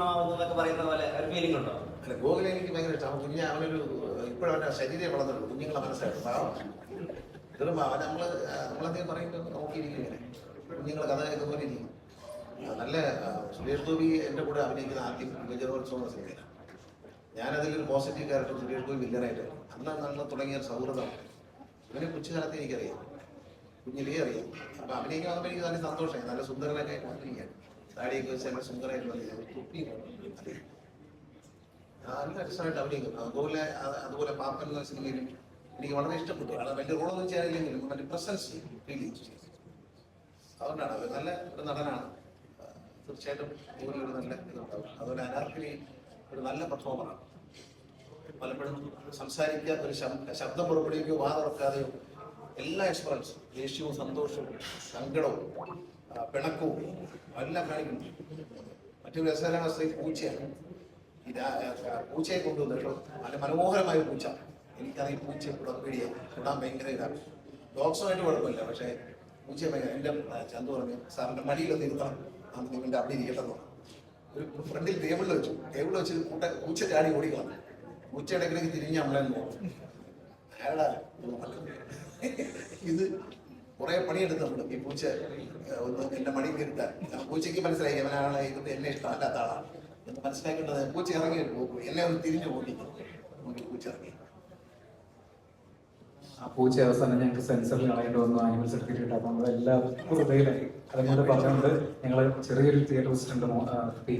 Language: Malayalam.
പൂർണമാവുന്നതൊക്കെ പറയുന്ന പോലെ ഒരു ഫീലിംഗ് ഉണ്ടോ? അല്ല ഗോകുലെ എനിക്ക് ഭയങ്കര ഇഷ്ടമാണ് കുഞ്ഞ് അവനൊരു ഇപ്പോഴും അവന്റെ ശരീരം വളർന്നുള്ളൂ. കുഞ്ഞുങ്ങളെ മനസ്സിലായിട്ട് പാവമാണ് ഇതൊരു നമ്മൾ നമ്മളെന്തെങ്കിലും പറയുമ്പോൾ നോക്കിയിരിക്കും ഇങ്ങനെ. കുഞ്ഞുങ്ങളെ കഥ കേൾക്കുന്നപോലെ ഇരിക്കും. നല്ല സുരേഷ് ഗോപി എന്റെ കൂടെ അഭിനയിക്കുന്ന ആദ്യം വിജയോത്സവം സിനിമയിലാണ്. ഞാനതിലൊരു പോസിറ്റീവ് ക്യാരക്ടർ സുരേഷ് ഗോപി വില്ലനായിട്ട് അന്ന് നല്ല തുടങ്ങിയ സൗഹൃദം. അങ്ങനെ കൊച്ചുകാലത്ത് എനിക്കറിയാം. കുഞ്ഞിലേ അറിയാം. അപ്പം അഭിനയിക്കാൻ വന്നപ്പോൾ എനിക്ക് നല്ല സന്തോഷമായി. നല്ല സുന്ദരനൊക്കെ വന്നിരിക്കുകയാണ്. അഭിനയിക്കും അതുപോലെ പാപ്പൻ എന്ന സിനിമയിലും എനിക്ക് വളരെ ഇഷ്ടപ്പെട്ടു. അത് വലിയ റോളൊന്നും ചെയ്യാനില്ലെങ്കിലും മറ്റേ പ്രസൻസ് ഫീൽ അതുകൊണ്ടാണ് അവർ നല്ല ഒരു നടനാണ്. തീർച്ചയായിട്ടും ഒരു നല്ല അതുപോലെ അനാർക്കിനി ഒരു നല്ല പെർഫോമറാണ് പലപ്പോഴും സംസാരിക്കാൻ ഒരു ശബ്ദം പുറപ്പെടുവിക്കുകയോ വാ തുറക്കാതെയോ എല്ലാ എക്സ്പീരിയൻസും ദേഷ്യവും സന്തോഷവും സങ്കടവും പിണക്കവും എല്ലാം കാണിക്കുന്നു മറ്റൊരു രസകരമായ സ്ത്രീ പൂച്ചയാണ്. ഈ പൂച്ചയെ കൊണ്ടുവന്നു കേട്ടോ. നല്ല മനോഹരമായ പൂച്ച. എനിക്കത് ഈ പൂച്ചയെ കൂടാൻ പേടിയാണ് കൂടാൻ ഭയങ്കര ഇതാണ്. ഡോഗ്സുമായിട്ട് കുഴപ്പമില്ല. പക്ഷേ പൂച്ച ഭയങ്കര എന്റെ ചന്തു പറഞ്ഞു സാറിന്റെ മടിയിലൊന്ന് ഇരുത്തണം. നമുക്ക് നിങ്ങളുടെ അവിടെ ഇരിക്കട്ടെന്ന് ഒരു ഫ്രണ്ടിൽ ടേബിളിൽ വെച്ചു. ടേബിളിൽ വെച്ച് കൂട്ട പൂച്ച ചാടി ഓടിക്കണം പൂച്ച ഇടയ്ക്കിടയ്ക്ക് തിരിഞ്ഞ് നമ്മളെ നോക്കും അയാളാ ഇത് കുറെ പണിയെടുത്ത് നമ്മൾ ഈ പൂച്ച ഒന്ന് എന്റെ മണി തിരുത്താൻ പൂച്ചയ്ക്ക് മനസ്സിലായി അവനാളെ ഇത് എന്നെ ഇഷ്ടമല്ലാത്ത ആളാണ് എന്ന് മനസ്സിലാക്കേണ്ടത് പൂച്ച ഇറങ്ങി പോകും എന്നെ ഒന്ന് തിരിഞ്ഞു നോക്കി പൂച്ച ഇറങ്ങി. ആ പൂച്ച അവസാനം ഞങ്ങൾക്ക് സെൻസറിൽ കളയേണ്ടി വന്നു. ആനിമൽ സർട്ടിഫിക്കറ്റ് അപ്പം നമ്മൾ എല്ലാ ഹൃദയിലായി അതുകൊണ്ട് പറഞ്ഞുകൊണ്ട് ഞങ്ങൾ ചെറിയൊരു തിയേറ്റർ വെച്ചിട്ടുണ്ട് പി